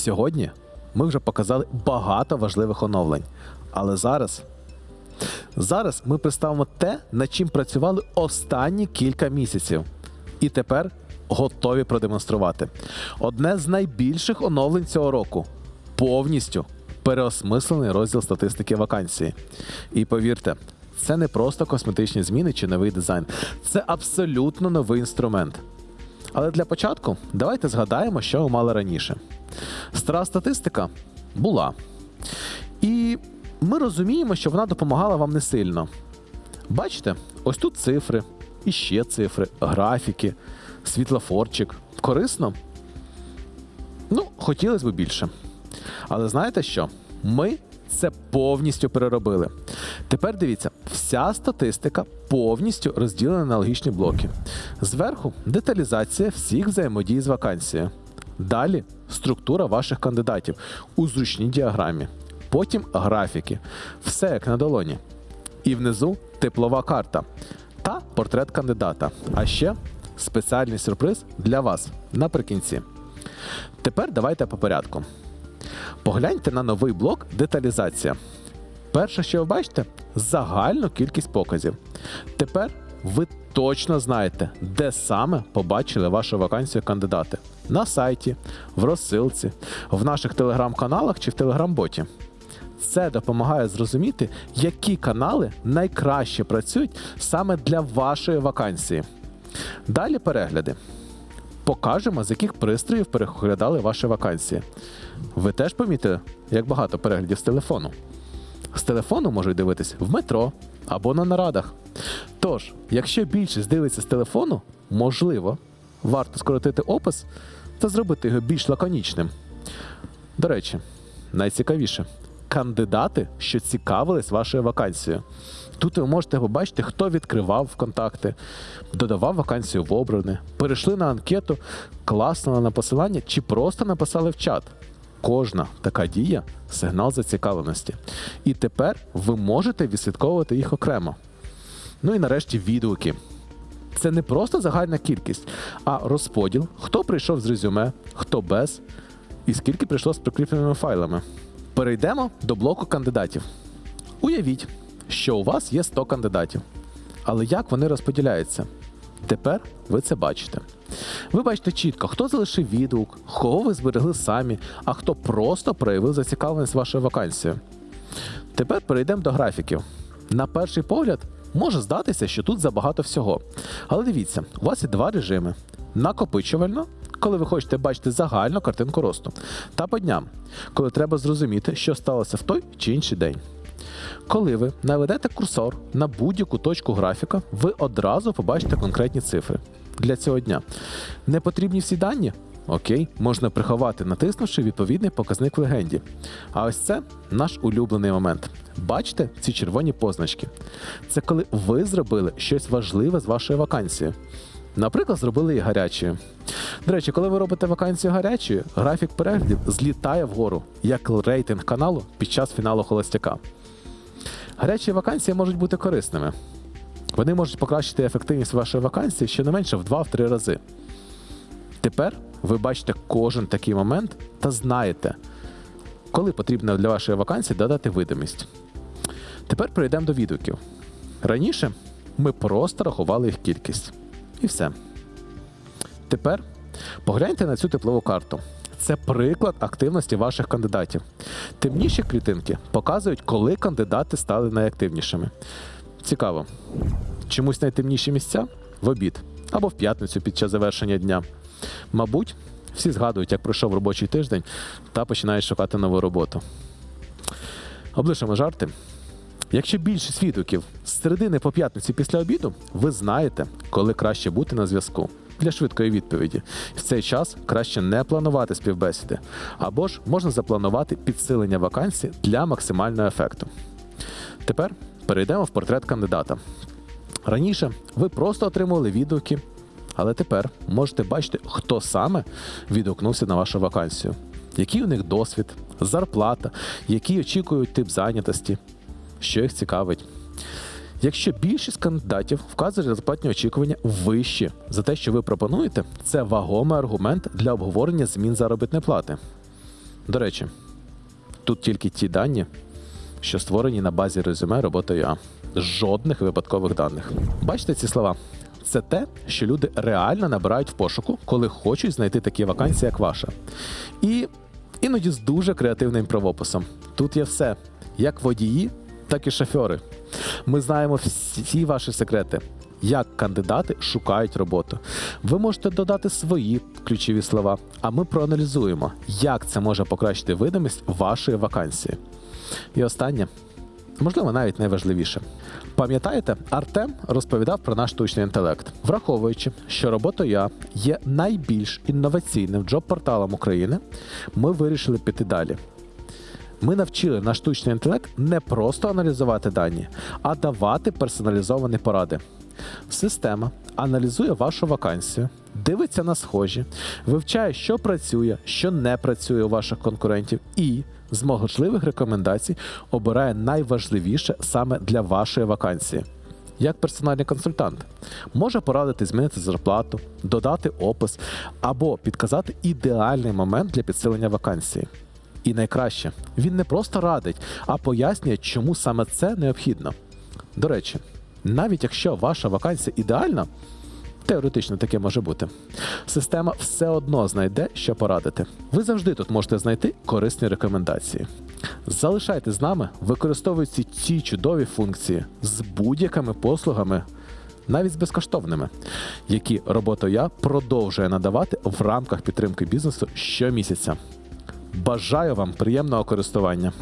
Сьогодні ми вже показали багато важливих оновлень. Але зараз. Зараз ми представимо те, над чим працювали останні кілька місяців. І тепер готові продемонструвати. Одне з найбільших оновлень цього року повністю переосмислений розділ статистики вакансії. І повірте, це не просто косметичні зміни чи новий дизайн, це абсолютно новий інструмент. Але для початку давайте згадаємо, що ми мали раніше. Стара статистика була. І ми розуміємо, що вона допомагала вам не сильно. Бачите, ось тут цифри, і ще цифри, графіки, світлофорчик. Корисно? Ну, хотілося б більше. Але знаєте що? Ми це повністю переробили. Тепер дивіться, вся статистика повністю розділена на логічні блоки. Зверху деталізація всіх взаємодій з вакансією. Далі структура ваших кандидатів у зручній діаграмі. Потім графіки. Все як на долоні. І внизу теплова карта та портрет кандидата. А ще спеціальний сюрприз для вас наприкінці. Тепер давайте по порядку. Погляньте на новий блок деталізація. Перше, що ви бачите, загальну кількість показів. Тепер ви точно знаєте, де саме побачили вашу вакансію кандидати: на сайті, в розсилці, в наших телеграм-каналах чи в телеграм-боті. Це допомагає зрозуміти, які канали найкраще працюють саме для вашої вакансії. Далі перегляди. Покажемо, з яких пристроїв переглядали ваші вакансії. Ви теж помітили, як багато переглядів з телефону. З телефону можуть дивитись в метро або на нарадах. Тож, якщо більшість дивиться з телефону, можливо, варто скоротити опис та зробити його більш лаконічним. До речі, найцікавіше кандидати, що цікавились вашою вакансією. Тут ви можете побачити, хто відкривав ВКонтакти, додавав вакансію в обране, перейшли на анкету, класнули на посилання чи просто написали в чат. Кожна така дія сигнал зацікавленості. І тепер ви можете відслідковувати їх окремо. Ну і нарешті відгуки. Це не просто загальна кількість, а розподіл, хто прийшов з резюме, хто без, і скільки прийшло з прикріпленими файлами. Перейдемо до блоку кандидатів. Уявіть, що у вас є 100 кандидатів. Але як вони розподіляються? Тепер ви це бачите. Ви бачите чітко, хто залишив відгук, кого ви зберегли самі, а хто просто проявив зацікавленість вашою вакансією. Тепер перейдемо до графіків. На перший погляд, може здатися, що тут забагато всього. Але дивіться, у вас є два режими: накопичувально, коли ви хочете бачити загальну картинку росту, та по дням, коли треба зрозуміти, що сталося в той чи інший день. Коли ви наведете курсор на будь-яку точку графіка, ви одразу побачите конкретні цифри для цього дня. Не потрібні всі дані? Окей, можна приховати, натиснувши відповідний показник в легенді. А ось це наш улюблений момент. Бачите ці червоні позначки? Це коли ви зробили щось важливе з вашою вакансією. Наприклад, зробили її гарячою. До речі, коли ви робите вакансію гарячою, графік переглядів злітає вгору, як рейтинг каналу під час фіналу холостяка. Гарячі вакансії можуть бути корисними. Вони можуть покращити ефективність вашої вакансії щонайменше в 2-3 рази. Тепер ви бачите кожен такий момент та знаєте, коли потрібно для вашої вакансії додати видимість. Тепер перейдемо до відгуків. Раніше ми просто рахували їх кількість. І все. Тепер погляньте на цю теплову карту. Це приклад активності ваших кандидатів. Темніші клітинки показують, коли кандидати стали найактивнішими. Цікаво. Чомусь найтемніші місця в обід або в п'ятницю під час завершення дня. Мабуть, всі згадують, як пройшов робочий тиждень та починають шукати нову роботу. Облишимо жарти. Якщо більшість відгуків з середини по п'ятниці після обіду, ви знаєте, коли краще бути на зв'язку для швидкої відповіді. В цей час краще не планувати співбесіди, або ж можна запланувати підсилення вакансій для максимального ефекту. Тепер перейдемо в портрет кандидата. Раніше ви просто отримували відгуки, але тепер можете бачити, хто саме відгукнувся на вашу вакансію, який у них досвід, зарплата, який очікують тип зайнятості, що їх цікавить. Якщо більшість кандидатів вказує зарплатні очікування вищі за те, що ви пропонуєте, це вагомий аргумент для обговорення змін заробітної плати. До речі, тут тільки ті дані, що створені на базі резюме роботи ЮА. Жодних випадкових даних. Бачите ці слова? Це те, що люди реально набирають в пошуку, коли хочуть знайти такі вакансії, як ваша. І іноді з дуже креативним правописом. Тут є все: як водії, так і шофьори. Ми знаємо всі ваші секрети, як кандидати шукають роботу. Ви можете додати свої ключові слова, а ми проаналізуємо, як це може покращити видимість вашої вакансії. І останнє, можливо, навіть найважливіше. Пам'ятаєте, Артем розповідав про наш штучний інтелект, враховуючи, що робота є найбільш інноваційним джоб-порталом України, ми вирішили піти далі. Ми навчили наш штучний інтелект не просто аналізувати дані, а давати персоналізовані поради. Система аналізує вашу вакансію, дивиться на схожі, вивчає, що працює, що не працює у ваших конкурентів, і з можливих рекомендацій обирає найважливіше саме для вашої вакансії. Як персональний консультант може порадити змінити зарплату, додати опис або підказати ідеальний момент для підсилення вакансії. І найкраще, він не просто радить, а пояснює, чому саме це необхідно. До речі, навіть якщо ваша вакансія ідеальна, теоретично таке може бути, система все одно знайде, що порадити. Ви завжди тут можете знайти корисні рекомендації. Залишайтесь з нами, використовуйте ці чудові функції з будь-якими послугами, навіть з безкоштовними, які робота я продовжує надавати в рамках підтримки бізнесу щомісяця. Бажаю вам приємного користування.